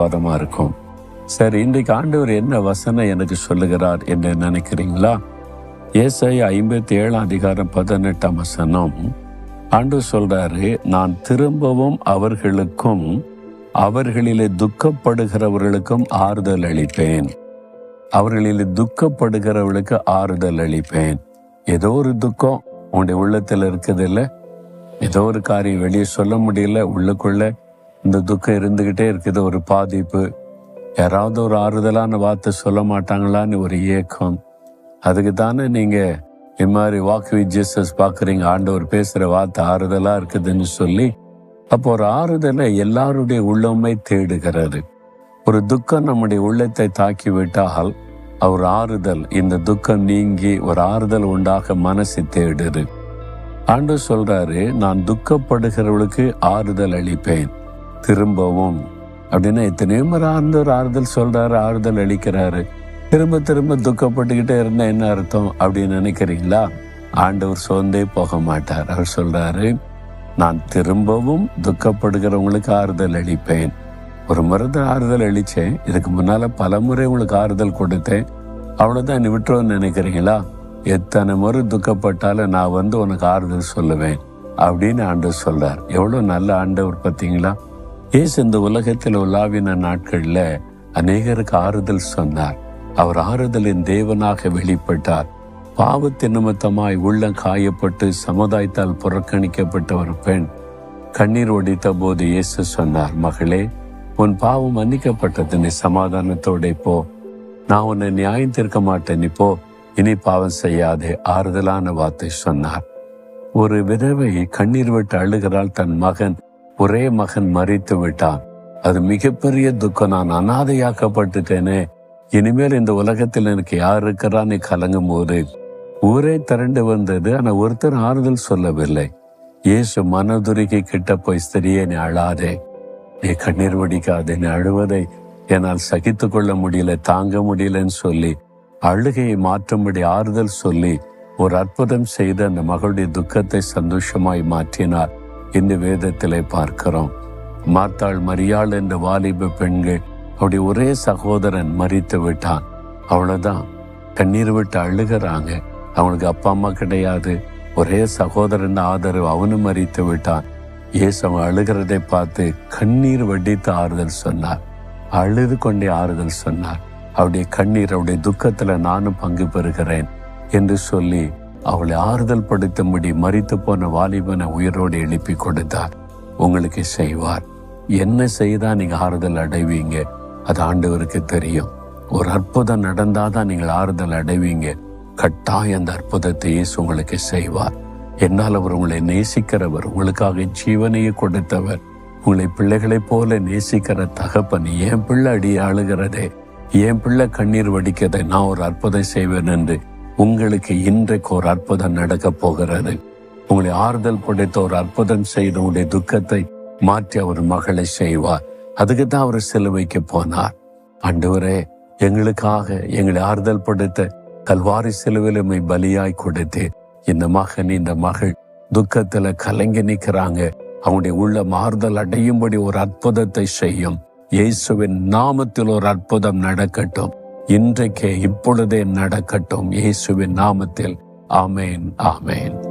ஆசீர்வாதமா இருக்கும். சரி இன்றைக்கு ஆண்டவர் என்ன வசனம் எனக்கு சொல்லுகிறார் என்று நினைக்கிறீங்களா? ஏசை ஐம்பத்தி ஏழாம் அதிகாரம் பதினெட்டாம் வசனம். ஆண்டு சொல்றாரு நான் திரும்பவும் அவர்களுக்கும் அவர்களிலே துக்கப்படுகிறவர்களுக்கும் ஆறுதல் அளிப்பேன். அவர்களிலே துக்கப்படுகிறவர்களுக்கு ஆறுதல் அளிப்பேன். ஏதோ ஒரு துக்கம் உன்னுடைய உள்ளத்தில் இருக்குது இல்லை ஏதோ ஒரு காரியம் வெளியே சொல்ல முடியல உள்ளுக்குள்ள இந்த துக்கம் இருந்துகிட்டே இருக்குது ஒரு பாதிப்பு. யாராவது ஒரு ஆறுதலான வார்த்தை சொல்ல மாட்டாங்களான்னு ஒரு ஏக்கம். அதுக்கு தானே நீங்க இது மாதிரி வாக்கு வித் ஜீசஸ் பாக்குறீங்க ஆண்டவர் பேசுற வார்த்தை ஆறுதலா இருக்குதுன்னு சொல்லி அப்போ ஒரு ஆறுதலை எல்லாருடைய உள்ளமே தேடுகிறது. ஒரு துக்கம் நம்முடைய உள்ளத்தை தாக்கி விட்டால் அவர் ஆறுதல் இந்த துக்கம் நீங்கி ஒரு ஆறுதல் உண்டாக மனசை தேடுது. ஆண்டு சொல்றாரு நான் துக்கப்படுகிறவளுக்கு ஆறுதல் அளிப்பேன். திரும்பவும். அப்படின்னா எத்தனையோ முறை ஆண்டவர் ஆறுதல் சொல்றாரு ஆறுதல் அளிக்கிறாரு. திரும்ப திரும்ப துக்கப்பட்டுக்கிட்டே இருந்தா என்ன அர்த்தம் அப்படின்னு நினைக்கிறீங்களா? ஆண்டவர் சோர்ந்தே போக மாட்டார். அவர் சொல்றாரு நான் திரும்பவும் துக்கப்படுகிறவங்களுக்கு ஆறுதல் அளிப்பேன். ஒரு முறை தான் ஆறுதல் அளிச்சேன். இதுக்கு முன்னால பல முறை உங்களுக்கு ஆறுதல் கொடுத்தேன். அவ்வளவுதான் நீ விட்டுருவோன்னு நினைக்கிறீங்களா? எத்தனை முறை துக்கப்பட்டாலும் நான் வந்து உனக்கு ஆறுதல் சொல்லுவேன் அப்படின்னு ஆண்டவர் சொல்றார். எவ்வளவு நல்ல ஆண்டவர் பார்த்தீங்களா? ஏசு இந்த உலகத்தில் உலாவின நாட்கள்ல அநேகருக்கு ஆறுதல் சொன்னார். அவர் ஆறுதலின் தேவனாக வெளிப்பட்டார். பாவத்தின் நிமித்தமாய் உள்ளம் காயப்பட்டு சமுதாயத்தால் புறக்கணிக்கப்பட்ட ஒரு பெண் கண்ணீர் ஒடித்த போது இயேசு சொன்னார் மகளே உன் பாவம் மன்னிக்கப்பட்டது. நீ சமாதானத்தோட போ. நான் உன்னை நியாயம் தீர்க்க மாட்டேன். நீ போ. இனி பாவம் செய்யாதே ஆறுதலான வார்த்தை சொன்னார். ஒரு விதவை கண்ணீர் விட்டு அழுகிறாள் தன் மகன் ஒரே மகன் மறித்து விட்டான். அது மிகப்பெரிய துக்கம். நான் அனாதையாக்கப்பட்டுட்டேனே. இனிமேல் இந்த உலகத்தில் எனக்கு யார் இருக்கிறான்னு கலங்கும் போது. ஊரே திரண்டு வந்தது. ஆனா ஒருத்தர் ஆறுதல் சொல்லவில்லை. இயேசு மனதுருகி கிட்ட போய் ஸ்திரியே நீ அழாதே. நீ கண்ணீர் வடிக்காதே. நீ அழுவதை என்னால் சகித்து கொள்ள முடியல. தாங்க முடியலன்னு சொல்லி அழுகையை மாற்றும்படி ஆறுதல் சொல்லி ஒரு அற்புதம் செய்து அந்த மகளுடைய துக்கத்தை சந்தோஷமாய் மாற்றினார். இந்த வேதத்திலே பார்க்கிறோம். மாத்தாள் மரியாள் என்ற வாலிப பெண்கள் அவருடைய ஒரே சகோதரன் மறித்து விட்டான். அவ்வளவுதான். கண்ணீர் விட்டு அழுகிறாங்க. அவனுக்கு அப்பா அம்மா கிடையாது. ஒரே சகோதரன் ஆதரவு அவனும் மறித்து விட்டான். இயேசு அவன் அழுகிறதை பார்த்து கண்ணீர் வடித்து ஆறுதல் சொன்னார். அழுது கொண்டே ஆறுதல் சொன்னார். அவருடைய கண்ணீர் அவருடைய துக்கத்துல நானும் பங்கு பெறுகிறேன் என்று சொல்லி அவளை ஆறுதல் படுத்தும்படி மறித்து போன வாலிபனை உயிரோடு எழுப்பி கொடுத்தார். உங்களுக்கு செய்வார். என்ன செய்தா நீங்க ஆறுதல் அடைவீங்க? அது ஆண்டவருக்கு தெரியும். ஒரு அற்புதம் நடந்தாதான் நீங்கள் ஆறுதல் அடைவீங்க. கட்டாயம் அந்த அற்புதத்தை இயேசு உங்களுக்கு செய்வார். என்னால் அவர் உங்களை நேசிக்கிறவர் உங்களுக்காக ஜீவனையை கொடுத்தவர். உங்களை பிள்ளைகளைப் போல நேசிக்கிற தகப்பன் என் பிள்ளை அடி அழுகிறதே. என் பிள்ளை கண்ணீர் வடிக்கதை நான் ஒரு அற்புதம் செய்வேன் என்று உங்களுக்கு இன்றைக்கு ஒரு அற்புதம் நடக்க போகிறது. உங்களை ஆறுதல் படைத்த ஒரு அற்புதம் செய்து உங்களுடைய துக்கத்தை மாற்றி அவர் மகளை செய்வார். அதுக்கு தான் அவர் சிலுவைக்கு போனார். ஆண்டவரே எங்களுக்காக எங்களை ஆறுதல் படுத்த கல்வாரி சிலுவிலுமை பலியாய் கொடுத்து இந்த மகன் இந்த மகள் துக்கத்துல கலங்கி நிற்கிறாங்க. அவனுடைய உள்ள மாறுதல் அடையும்படி ஒரு அற்புதத்தை செய்யும். இயேசுவின் நாமத்தில் ஒரு அற்புதம் நடக்கட்டும். இன்றைக்கே இப்பொழுதே நடக்கட்டும். இயேசுவின் நாமத்தில். ஆமேன் ஆமேன்.